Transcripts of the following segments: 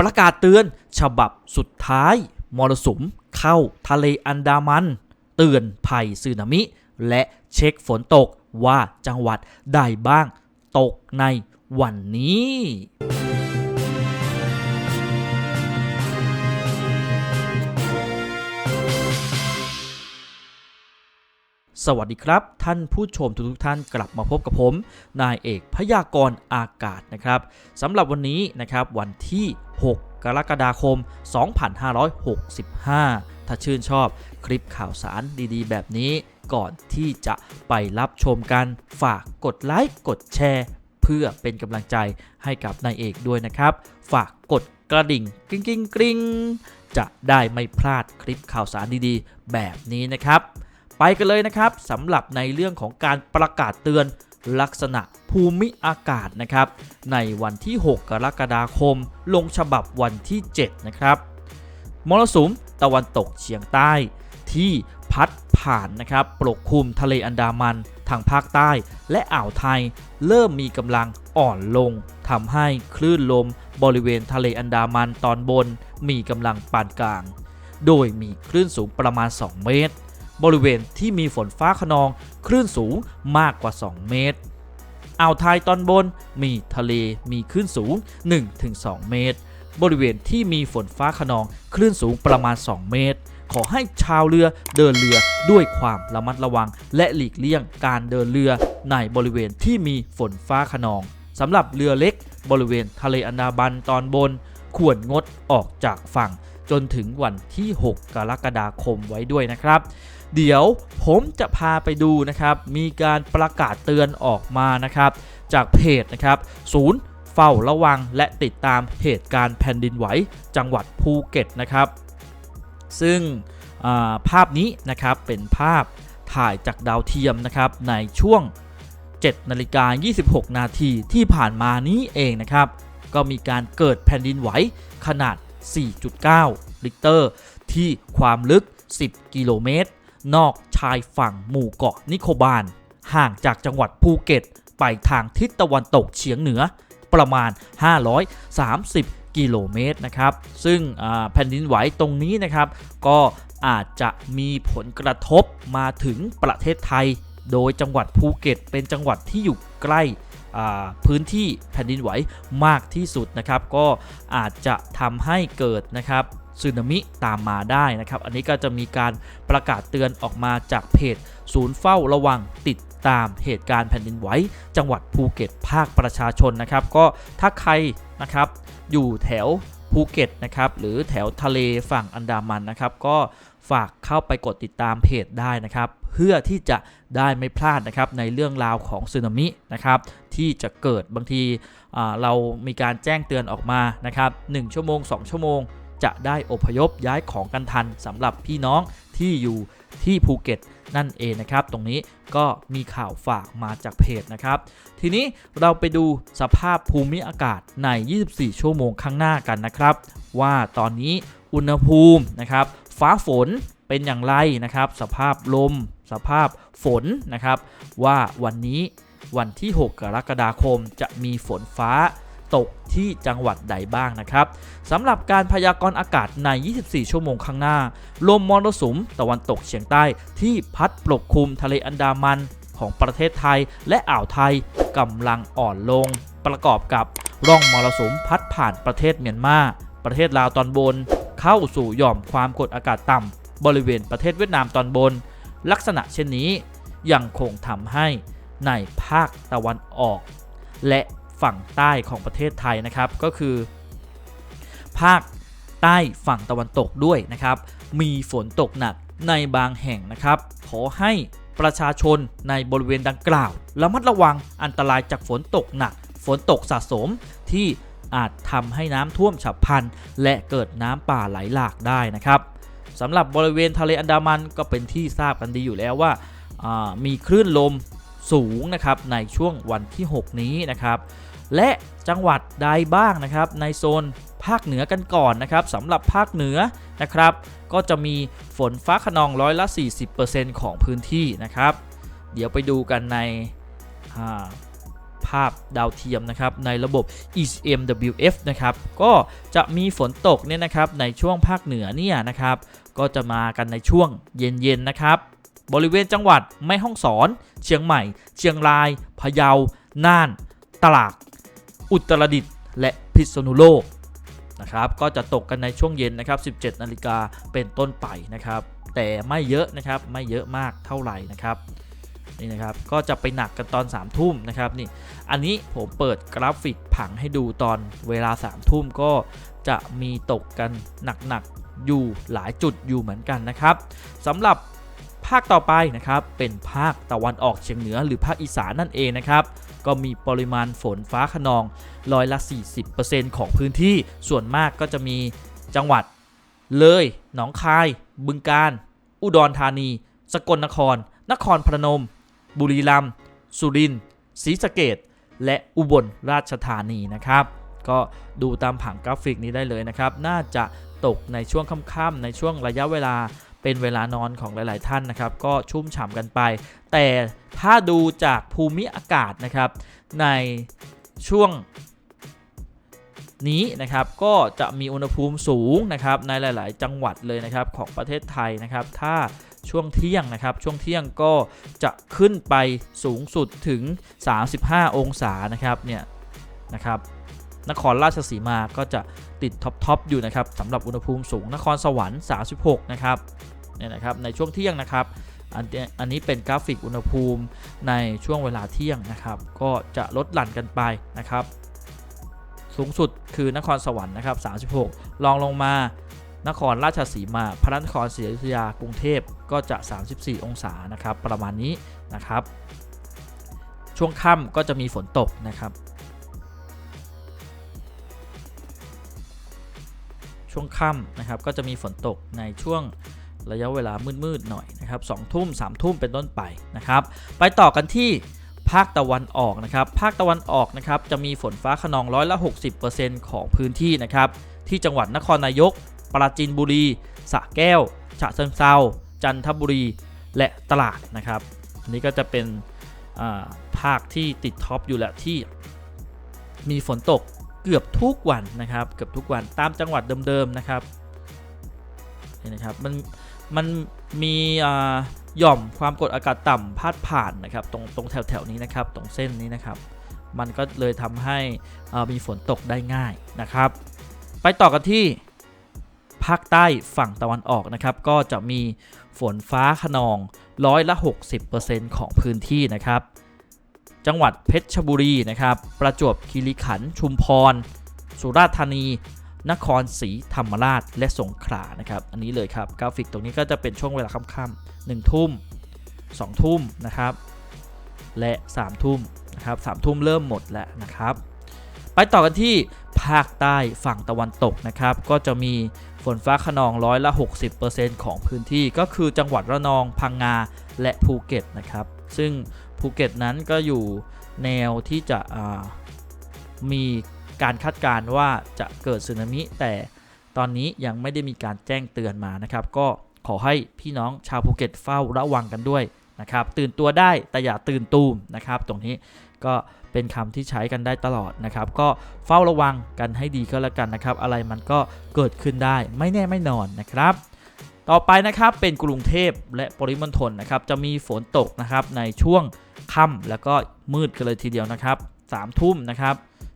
ประกาศเตือนฉบับสุดท้ายมรสุมเข้าทะเลอันดามัน เตือนภัยสึนามิ และเช็คฝนตกว่าจังหวัดใดบ้างตกในวันนี้ สวัสดีครับ ท่านผู้ชมทุกๆท่านกลับมาพบกับผม นายเอกพยากรณ์อากาศนะครับสำหรับวันนี้นะครับวันที่ 6 กรกฎาคม 2565 ถ้าชื่นชอบคลิปข่าวสารดีๆ แบบนี้ก่อนที่จะไปรับชมกัน ฝากกดไลค์กดแชร์ เพื่อเป็นกำลังใจให้กับนายเอกด้วยนะครับ ฝากกดกระดิ่งกริ๊งกริ๊งกริ๊งจะได้ไม่พลาดคลิปข่าวสารดีๆ แบบนี้นะครับ ไปกันเลยนะครับสำหรับในเรื่องของการประกาศเตือนลักษณะภูมิอากาศนะครับ ในวันที่ 6 กรกฎาคม ลงฉบับวันที่ 7 นะครับมรสุมตะวันตกเฉียงใต้ ที่พัดผ่านนะครับปกคลุมทะเลอันดามันทางภาคใต้ และอ่าวไทย เริ่มมีกำลังอ่อนลงทำให้คลื่นลมบริเวณทะเลอันดามันตอนบน มีกำลังปานกลาง โดยมีคลื่นสูงประมาณ 2 เมตร บริเวณที่มีฝนฟ้าขนองคลื่นสูงมากกว่า 2 เมตร อ่าวไทยตอนบนมีทะเลมีคลื่นสูง 1-2 เมตร บริเวณที่มีฝนฟ้าขนองคลื่นสูงประมาณ 2 เมตร ขอให้ชาวเรือเดินเรือด้วยความระมัดระวัง และหลีกเลี่ยงการเดินเรือในบริเวณที่มีฝนฟ้าขนองสำหรับเรือเล็ก บริเวณทะเลอันดามันตอนบน ควรงดออกจากฝั่งจนถึงวันที่ 6 กรกฎาคมไว้ด้วยนะครับ เดี๋ยวผมจะพาไปดูนะครับ มีการประกาศเตือนออกมานะครับ จากเพจนะครับ ศูนย์เฝ้าระวังและติดตามเหตุการณ์แผ่นดินไหวจังหวัดภูเก็ตนะครับ ซึ่งาภาพนี้นะครับเป็นภาพถ่ายจากดาวเทียมนะครับในช่วง 7นาฬิกา26 นาทีที่ผ่านมานี้เองนะครับ ก็มีการเกิดแผ่นดินไหวขนาด 4.9 ลิกเตอร์ ที่ความลึก 10 กิโลเมตร นอกชายฝั่งหมู่เกาะนิโคบาล ห่างจากจังหวัดภูเก็ต ไปทางทิศตะวันตกเฉียงเหนือประมาณ 530 กิโลเมตรนะครับ ซึ่งแผ่นดินไหวตรงนี้นะครับ ก็อาจจะมีผลกระทบมาถึงประเทศไทย โดยจังหวัดภูเก็ต เป็นจังหวัดที่อยู่ใกล้พื้นที่แผ่นดินไหวมากที่สุดนะครับ ก็อาจจะทำให้เกิดนะครับ สึนามิตามมาได้นะครับ อันนี้ก็จะมีการประกาศเตือนออกมาจากเพจ ศูนย์เฝ้าระวังติดตามเหตุการณ์แผ่นดินไหวจังหวัดภูเก็ตภาคประชาชนนะครับ ก็ถ้าใครนะครับอยู่แถวภูเก็ตนะครับหรือแถวทะเลฝั่งอันดามันนะครับก็ฝากเข้าไปกดติดตามเพจได้นะครับ เพื่อที่จะได้ไม่พลาดนะครับในเรื่องราวของสึนามินะครับที่จะเกิดบางทีเรามีการแจ้งเตือนออกมานะครับ1ชั่วโมง 2 ชั่วโมง จะได้อพยพย้ายของกันทันสำหรับพี่น้องที่อยู่ที่ภูเก็ตนั่นเองนะครับ ตรงนี้ก็มีข่าวฝากมาจากเพจนะครับ ทีนี้เราไปดูสภาพภูมิอากาศใน 24 ชั่วโมงข้างหน้ากันนะครับ ว่าตอนนี้อุณหภูมินะครับ ฟ้าฝนเป็นอย่างไรนะครับ สภาพลม สภาพฝนนะครับ ว่าวันนี้วันที่ 6 กรกฎาคมจะมีฝนฟ้า ตกที่จังหวัดใดบ้างนะครับสำหรับการพยากรณ์อากาศใน 24 ชั่วโมงข้างหน้า ลมมรสุมตะวันตกเฉียงใต้ที่พัดปกคลุมทะเลอันดามันของประเทศไทยและอ่าวไทยกำลังอ่อนลง ประกอบกับร่องมรสุมพัดผ่านประเทศเมียนมา ประเทศลาวตอนบน เข้าสู่หย่อมความกดอากาศต่ำบริเวณประเทศเวียดนามตอนบน ลักษณะเช่นนี้ยังคงทำให้ในภาคตะวันออก และ ฝั่งใต้ของประเทศไทยนะครับ ก็คือ ภาคใต้ฝั่งตะวันตกด้วยนะครับ มีฝนตกหนักในบางแห่งนะครับ ขอให้ประชาชนในบริเวณดังกล่าวระมัดระวังอันตรายจากฝนตกหนัก ฝนตกสะสมที่อาจทำให้น้ำท่วมฉับพลัน และเกิดน้ำป่าไหลหลากได้นะครับสำหรับบริเวณทะเลอันดามันก็เป็นที่ทราบกันดีอยู่แล้วว่าามีคลื่นลมสูงนะครับในช่วงวันที่ 6 นี้นะครับ และจังหวัดใดบ้างนะครับ ในโซนภาคเหนือกันก่อนนะครับสำหรับภาคเหนือนะครับ ก็จะมีฝนฟ้าขนองร้อยละ 40%ของพื้นที่นะครับ เดี๋ยวไปดูกันในาภาพดาวเทียมนะครับในระบบ ECMWF นะครับก็จะมีฝนตกเนี่ยนะครับในช่วงภาคเหนือเนี่ยนะครับ ก็จะมากันในช่วงเย็นๆนะครับ บริเวณจังหวัดแม่ฮ่องสอน เชียงใหม่ เชียงรายพะเยาน่านตราก อุตรดิตถ์และพิษณุโลกนะครับก็จะตกกันในช่วงเย็นนะครับ 17 นาฬิกาเป็นต้นไปนะครับ แต่ไม่เยอะนะครับไม่เยอะมากเท่าไหร่นะครับนี่นะครับก็จะไปหนักกันตอน 3 ทุ่มนะครับนี่อันนี้ผมเปิดกราฟิกผังให้ดูตอนเวลา 3 ทุ่มก็จะมีตกกันหนักๆอยู่หลายจุดอยู่เหมือนกันนะครับสำหรับภาคต่อไปนะครับเป็นภาคตะวันออกเฉียงเหนือหรือภาคอีสานนั่นเองนะครับ ก็มีปริมาณฝนฟ้าขนองร้อยละ 40%ของพื้นที่ส่วนมากก็จะมีจังหวัด เลย หนองคาย บึงกาฬอุดรธานี สกลนคร นครพนม บุรีรัมย์ สุรินทร์ ศรีสะเกดและอุบลราชธานีนะครับ ก็ดูตามผังกราฟิกนี้ได้เลยนะครับ น่าจะตกในช่วงค่ำๆในช่วงระยะเวลา เป็นเวลานอนของหลาย ๆ ท่านนะครับ ก็ชุ่มฉ่ำกันไป แต่ถ้าดูจากภูมิอากาศนะครับ ในช่วงนี้นะครับก็จะมีอุณหภูมิสูงนะครับในหลาย ๆ จังหวัดเลยนะครับของประเทศไทยนะครับ ถ้าช่วงเที่ยงนะครับ ช่วงเที่ยงก็จะขึ้นไปสูงสุดถึง 35 องศานะครับเนี่ยนะครับ นครราชสีมาก็จะติดท็อปทอปอยู่นะครับสำหรับอุณหภูมิสูงนครสวรรค์ 36 นะครับเนี่ยนะครับในช่วงเที่ยงนะครับอันนี้ยอันนี้เป็นกราฟิกอุณหภูมิในช่วงเวลาเที่ยงนะครับ ก็จะลดหลั่นกันไปนะครับ สูงสุดคือนครสวรรค์นะครับ 36 รองลงมานครราชสีมาพระนครศรีอยุธยากรุงเทพก็จะ 34 องศานะครับ ประมาณนี้นะครับ ช่วงค่ำก็จะมีฝนตกนะครับ ช่วงค่ำนะครับก็จะมีฝนตกในช่วงระยะเวลามืดๆหน่อยนะครับสองทุ่มสามทุ่มเป็นต้นไปนะครับ ไปต่อกันที่ภาคตะวันออกนะครับ ภาคตะวันออกนะครับจะมีฝนฟ้าขนองร้อยละ 60%ของพื้นที่นะครับ ที่จังหวัดนครนายก ปราจีนบุรีสระแก้ว ฉะเชิงเซาจันทบุรี และตราดนะครับอันนี้ก็จะเป็นภาคที่ติดท็อปอยู่แหละที่มีฝนตก เกือบทุกวันนะครับ เกือบทุกวันตามจังหวัดเดิมๆนะครับนี่นะครับมันมันมีอ่าหย่อมความกดอากาศต่ำพาดผ่านนะครับ ตรงตรงแถวแถวๆนี้นะครับ ตรงเส้นนี้นะครับ มันก็เลยทำให้อ่ามีฝนตกได้ง่ายนะครับ ไปต่อกันที่ภาคใต้ฝั่งตะวันออกนะครับ ก็จะมีฝนฟ้าขนองร้อยละ 60%ของพื้นที่นะครับ จังหวัดเพชรบุรีนะครับ ประจวบคีรีขันธ์ชุมพร สุราษฎร์ธานี นครศรีธรรมราช และสงขลานะครับ อันนี้เลยครับกราฟิกตรงนี้ก็จะเป็นช่วงเวลาค่ำๆหนึ่งทุ่มสองทุ่มนะครับ และสามทุ่มนะครับสามทุ่มเริ่มหมดแล้วนะครับ ไปต่อกันที่ภาคใต้ฝั่งตะวันตกนะครับ ก็จะมีฝนฟ้าขนองร้อยละ 60%ของพื้นที่ก็คือจังหวัดระนองพังงาและภูเก็ตนะครับ ซึ่ง ภูเก็ตนั้นก็อยู่แนวที่จะมีการคาดการณ์ว่าจะเกิดสึนามิ แต่ตอนนี้ยังไม่ได้มีการแจ้งเตือนมานะครับ ก็ขอให้พี่น้องชาวภูเก็ตเฝ้าระวังกันด้วยนะครับ ตื่นตัวได้แต่อย่าตื่นตูมนะครับ ตรงนี้ก็เป็นคำที่ใช้กันได้ตลอดนะครับ ก็เฝ้าระวังกันให้ดีก็แล้วกันนะครับ อะไรมันก็เกิดขึ้นได้ไม่แน่ไม่นอนนะครับ ต่อไปนะครับเป็นกรุงเทพและปริมณฑลนะครับ จะมีฝนตกนะครับในช่วง ค่ำแล้วก็มืดกันเลยทีเดียวนะครับสามทุ่มนะครับ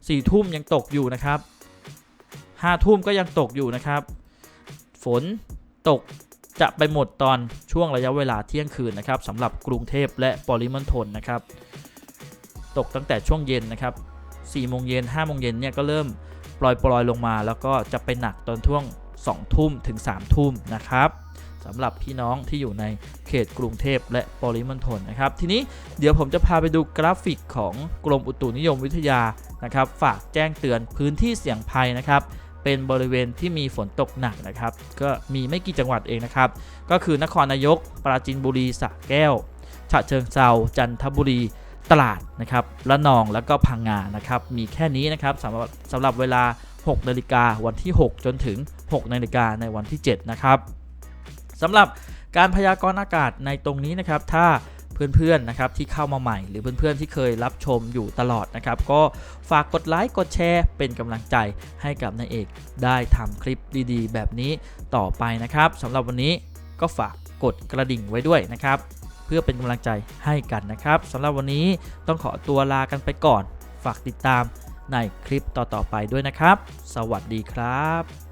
สี่ทุ่มยังตกอยู่นะครับห้าทุ่มก็ยังตกอยู่นะครับ ฝนตกจะไปหมดตอนช่วงระยะเวลาเที่ยงคืนนะครับสำหรับกรุงเทพและปริมณฑลนะครับ ตกตั้งแต่ช่วงเย็นนะครับ4โมงเย็น5โมงเย็นเนี่ยก็เริ่มปล่อยปลอยๆลงมา แล้วก็จะไปหนักตอนช่วง2ทุ่มถึง3ทุ่มนะครับ สำหรับพี่น้องที่อยู่ในเขตกรุงเทพและปริมณฑลนะครับ ทีนี้เดี๋ยวผมจะพาไปดูกราฟิกของกรมอุตุนิยมวิทยานะครับ ฝากแจ้งเตือนพื้นที่เสี่ยงภัยนะครับเป็นบริเวณที่มีฝนตกหนักนะครับ ก็มีไม่กี่จังหวัดเองนะครับ ก็คือนครนายก ปราจีนบุรีสระแก้ว ฉะเชิงเซาจันทบุรีตลาดนะครับระนองแล้วก็พังงานะครับ มีแค่นี้นะครับสำหรับสำหรับเวลา 6 นาฬิกาวันที่ 6 จนถึง 6 นาฬิกาในวันที่ 7 นะครับ สำหรับการพยากรณ์อากาศในตรงนี้นะครับ ถ้าเพื่อนๆนะครับที่เข้ามาใหม่ หรือเพื่อนๆที่เคยรับชมอยู่ตลอดนะครับ ก็ฝากกดไลค์กดแชร์ เป็นกำลังใจให้กับนายเอกได้ทำคลิปดีๆ แบบนี้ต่อไปนะครับสำหรับวันนี้ก็ฝากกดกระดิ่งไว้ด้วยนะครับ เพื่อเป็นกำลังใจให้กันนะครับสำหรับวันนี้ต้องขอตัวลากันไปก่อน ฝากติดตามในคลิปต่อๆไปด้วยนะครับ สวัสดีครับ